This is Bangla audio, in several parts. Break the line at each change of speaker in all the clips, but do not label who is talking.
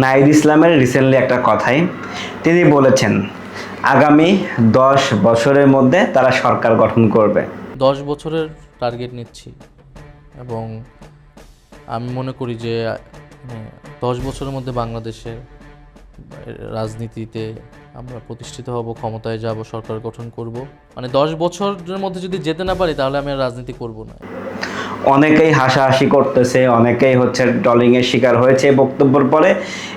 নাইদ ইসলামের রিসেন্টলি একটা কথাই। তিনি বলেছেন আগামী দশ বছরের মধ্যে তারা সরকার গঠন করবে।
দশ বছরের টার্গেট নিচ্ছি এবং আমি মনে করি যে মানে, দশ বছরের মধ্যে বাংলাদেশের রাজনীতিতে আমরা প্রতিষ্ঠিত হব ক্ষমতায় যাব সরকার গঠন করব। মানে দশ বছরের মধ্যে যদি যেতে না পারি তাহলে আমি রাজনীতি করব না।
অনেকেই হাসাহাসি করতেছে, অনেকেই হচ্ছে ট্রলিংয়ের শিকার হয়েছে বক্তব্যের পরে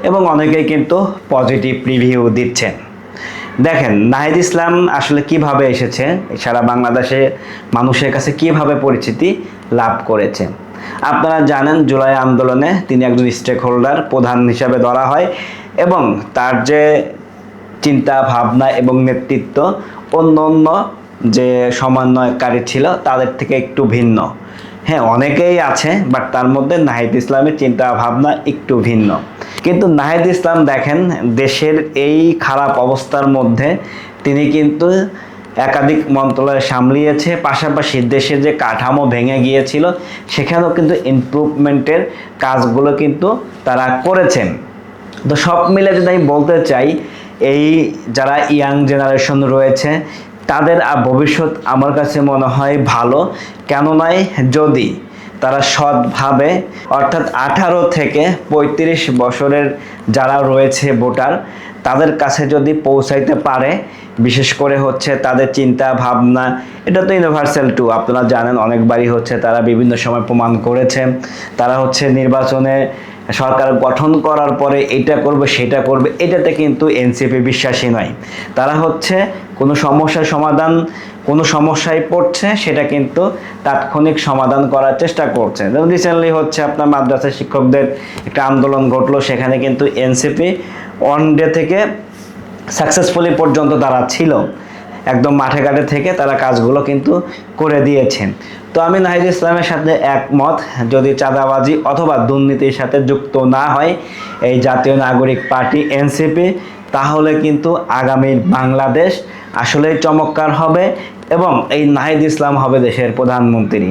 এবং অনেকেই কিন্তু পজিটিভ রিভিউ দিচ্ছেন। দেখেন, নাহিদ ইসলাম আসলে কীভাবে এসেছে, সারা বাংলাদেশে মানুষের কাছে কীভাবে পরিচিতি লাভ করেছে। আপনারা জানেন, জুলাই আন্দোলনে তিনি একজন স্টেক হোল্ডার প্রধান হিসাবে ধরা হয় এবং তার যে চিন্তা, ভাবনা এবং নেতৃত্ব অন্য অন্য যে সমন্বয়কারী ছিল, তাদের থেকে একটু ভিন্ন। হ্যাঁ অনেকেই আছে বাট তার মধ্যে নাহিদ ইসলামের চিন্তা ভাবনা একটু ভিন্ন। কিন্তু নাহিদ ইসলাম দেখেন, দেশের এই খারাপ অবস্থার মধ্যে তিনি কিন্তু একাধিক মন্ত্রণালয় সামলিয়েছে, পাশাপাশি দেশের যে কাঠামো ভেঙে গিয়েছিল, সেখানেও কিন্তু ইমপ্রুভমেন্টের কাজগুলো কিন্তু তারা করেছেন। তো সব মিলে যদি আমি বলতে চাই, এই যারা ইয়াং জেনারেশন রয়েছে তাদের ভবিষ্যৎ আমার কাছে মনে হয় ভালো। কেন নয় যদি তারা সৎভাবে, অর্থাৎ আঠারো থেকে পঁয়ত্রিশ বছরের যারা রয়েছে ভোটার, তাদের কাছে যদি পৌঁছাইতে পারে, বিশেষ করে হচ্ছে তাদের চিন্তা ভাবনা, এটা তো ইউনিভার্সাল টু আপনারা জানেন অনেকবারই হচ্ছে তারা বিভিন্ন সময় প্রমাণ করেছে। তারা হচ্ছে নির্বাচনে সরকার গঠন করার পরে এটা করবে, সেটা করবে, এটাতে কিন্তু এনসিপি বিশ্বাসী নয়। তারা হচ্ছে কোনো সমস্যার সমাধান, কোনো সমস্যায় পড়ছে, সেটা কিন্তু তাৎক্ষণিক সমাধান করার চেষ্টা করছে। যেমন রিসেন্টলি হচ্ছে আপনার মাদ্রাসা শিক্ষকদের একটা আন্দোলন ঘটলো, সেখানে কিন্তু এনসিপি ওয়ান ডে থেকে সাকসেসফুলি পর্যন্ত তারা ছিল। একদম মাঠে ঘাটে থেকে তারা কাজগুলো কিন্তু করে দিয়েছেন। তো আমি নাহিদ ইসলামের সাথে একমত, যদি চাঁদাবাজি অথবা দুর্নীতির সাথে যুক্ত না হয়, এই জাতীয় নাগরিক পার্টি এনসিপি তাহলে কিন্তু আগামী বাংলাদেশ আসলেই চমৎকার হবে এবং এই নাহিদ ইসলাম হবে দেশের প্রধানমন্ত্রী।